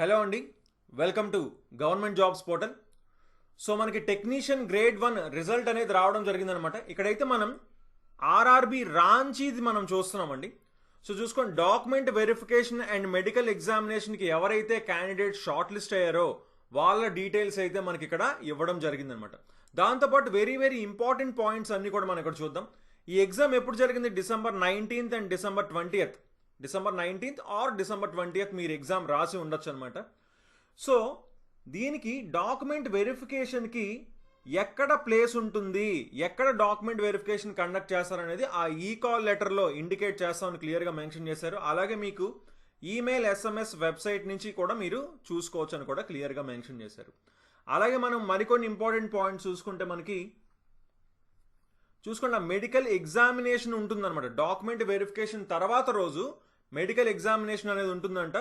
Hello అండి. Welcome to government jobs portal. So మనకి technician grade one result అనేది రావడం జరిగిందనమాట. ఇక్కడైతే మనం ఆర్ఆర్బి రాంచీది మనం చూస్తున్నామండి. సో చూసుకోండి డాక్యుమెంట్ వెరిఫికేషన్ అండ్ మెడికల్ ఎగ్జామినేషన్కి ఎవరైతే క్యాండిడేట్ షార్ట్ లిస్ట్ అయ్యారో వాళ్ళ డీటెయిల్స్ అయితే మనకి ఇక్కడ ఇవ్వడం జరిగిందనమాట. దాంతోపాటు వెరీ వెరీ ఇంపార్టెంట్ పాయింట్స్ అన్నీ కూడా మనం ఇక్కడ చూద్దాం. ఈ ఎగ్జామ్ ఎప్పుడు జరిగింది? December nineteenth and December twenty December nineteenth or December twentieth మీరు ఎగ్జామ్ రాసి ఉండొచ్చు అనమాట సో దీనికి డాక్యుమెంట్ వెరిఫికేషన్కి ఎక్కడ ప్లేస్ ఉంటుంది ఎక్కడ డాక్యుమెంట్ వెరిఫికేషన్ కండక్ట్ చేస్తారనేది ఆ ఈ కాల్ లెటర్లో ఇండికేట్ చేస్తామని క్లియర్గా మెన్షన్ చేశారు. అలాగే మీకు ఈమెయిల్ ఎస్ఎంఎస్ వెబ్సైట్ నుంచి కూడా మీరు చూసుకోవచ్చు అని కూడా క్లియర్గా మెన్షన్ చేశారు. అలాగే మనం మరికొన్ని ఇంపార్టెంట్ పాయింట్స్ చూసుకుంటే మనకి చూసుకుంటే ఆ మెడికల్ ఎగ్జామినేషన్ ఉంటుందన్నమాట. డాక్యుమెంట్ వెరిఫికేషన్ తర్వాత రోజు మెడికల్ ఎగ్జామినేషన్ అనేది ఉంటుందంట.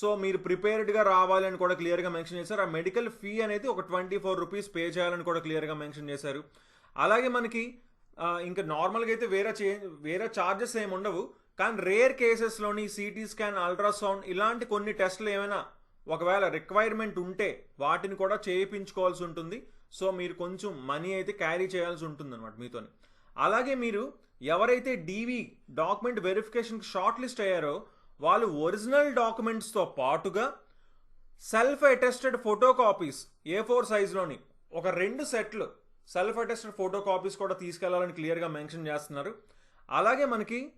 సో మీరు ప్రిపేర్డ్గా రావాలని కూడా క్లియర్గా మెన్షన్ చేశారు. ఆ మెడికల్ ఫీ అనేది ఒక ట్వంటీ ఫోర్ రూపీస్ పే చేయాలని కూడా క్లియర్గా మెన్షన్ చేశారు. అలాగే మనకి ఇంకా నార్మల్గా అయితే వేరే చే వేరే ఛార్జెస్ ఏమి ఉండవు. కానీ రేర్ కేసెస్లోని సిటీ స్కాన్ అల్ట్రాసౌండ్ ఇలాంటి కొన్ని టెస్టులు ఏమైనా ఒకవేళ రిక్వైర్మెంట్ ఉంటే వాటిని కూడా చేయించుకోవాల్సి ఉంటుంది. సో మీరు కొంచెం మనీ అయితే క్యారీ చేయాల్సి ఉంటుంది అనమాట మీతోని. అలాగే మీరు ఎవరైతే డీవీ డాక్యుమెంట్ వెరిఫికేషన్కి షార్ట్ లిస్ట్ అయ్యారో వాళ్ళు ఒరిజినల్ డాక్యుమెంట్స్తో పాటుగా self attested photo copies A four సైజ్లోని ఒక రెండు సెట్లు సెల్ఫ్ అటెస్టెడ్ ఫోటో కాపీస్ కూడా తీసుకెళ్ళాలని క్లియర్గా మెన్షన్ చేస్తున్నారు. అలాగే మనకి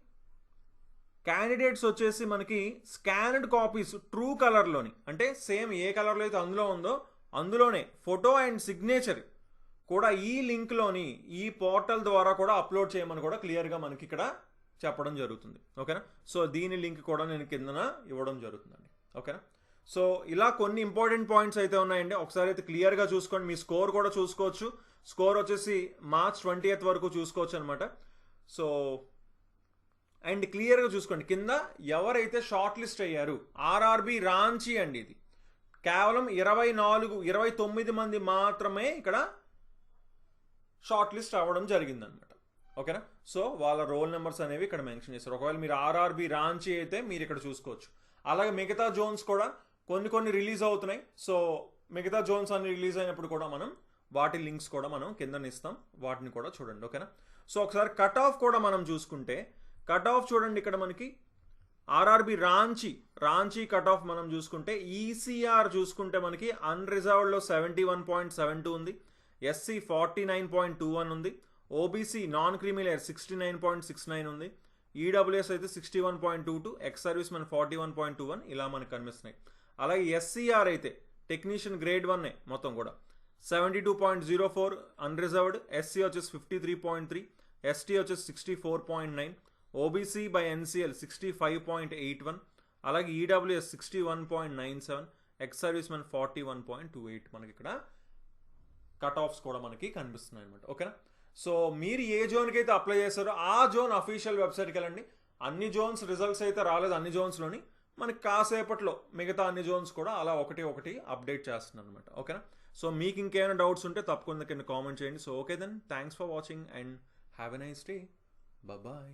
క్యాండిడేట్స్ వచ్చేసి మనకి స్కానర్డ్ కాపీస్ ట్రూ కలర్లోని అంటే సేమ్ ఏ కలర్లో అయితే అందులో ఉందో అందులోనే ఫోటో అండ్ సిగ్నేచర్ కూడా ఈ లింక్లోని ఈ పోర్టల్ ద్వారా కూడా అప్లోడ్ చేయమని కూడా క్లియర్గా మనకి ఇక్కడ చెప్పడం జరుగుతుంది. ఓకేనా? సో దీని లింక్ కూడా నేను కిందన ఇవ్వడం జరుగుతుందండి. ఓకేనా? సో ఇలా కొన్ని ఇంపార్టెంట్ పాయింట్స్ అయితే ఉన్నాయండి. ఒకసారి అయితే క్లియర్గా చూసుకోండి. మీ స్కోర్ కూడా చూసుకోవచ్చు. స్కోర్ వచ్చేసి మార్చ్ ట్వంటీ వరకు చూసుకోవచ్చు అనమాట సో అండ్ క్లియర్గా చూసుకోండి. కింద ఎవరైతే షార్ట్ లిస్ట్ అయ్యారు ఆర్ఆర్బి రాంచీ అండి ఇది. కేవలం ఇరవై నాలుగు ఇరవై తొమ్మిది మంది మాత్రమే ఇక్కడ షార్ట్ లిస్ట్ అవ్వడం జరిగిందనమాట ఓకేనా? సో వాళ్ళ రోల్ నెంబర్స్ అనేవి ఇక్కడ మెన్షన్ చేస్తారు ఒకవేళ మీరు ఆర్ఆర్బి రాంచి అయితే మీరు ఇక్కడ చూసుకోవచ్చు. అలాగే మిగతా జోన్స్ కూడా కొన్ని కొన్ని రిలీజ్ అవుతున్నాయి. సో మిగతా జోన్స్ అన్ని రిలీజ్ అయినప్పుడు కూడా మనం వాటి లింక్స్ కూడా మనం కింద ఇస్తాం. వాటిని కూడా చూడండి ఓకేనా? సో ఒకసారి కట్ ఆఫ్ కూడా మనం చూసుకుంటే కట్ ఆఫ్ చూడండి ఇక్కడ మనకి. RRB Ranchi Ranchi cut off మనం చూసుకుంటే ఈసీఆర్ చూసుకుంటే మనకి అన్రిజర్వ్డ్లో seventy one point seven two ఉంది. SC forty nine point two one ఉంది. OBC non creamy layer sixty nine point six nine ఉంది. ఈడబ్ల్యూఎస్ అయితే sixty one point two two ex service మన forty one point two one ఇలా మనకు కనిపిస్తున్నాయి. అలాగే SCR అయితే టెక్నీషియన్ గ్రేడ్ వన్నే మొత్తం కూడా. Seventy two point zero four unreserved SC వచ్చేసి fifty three point three ST వచ్చేసి sixty four point nine OBC by NCL sixty five point eight one అలాగే EWS sixty one point nine seven ex service men forty one point two eight మనకి ఇక్కడ cut offs కూడా మనకి కనిపిస్తున్నాయి అనమాట ఓకేనా? So మీరు ఏ జోన్కి అయితే అప్లై చేస్తారో ఆ జోన్ అఫీషియల్ వెబ్సైట్కి వెళ్ళండి. అన్ని జోన్స్ రిజల్ట్స్ అయితే రాలేదు అన్ని జోన్స్లోని. మనకి కాసేపట్లో మిగతా అన్ని జోన్స్ కూడా అలా ఒకటి ఒకటి అప్డేట్ చేస్తున్నాను అనమాట ఓకేనా? సో మీకు ఇంకేమైనా డౌట్స్ ఉంటే తప్పకుండా కింద కామెంట్ చేయండి. So okay then thanks for watching and have a nice day bye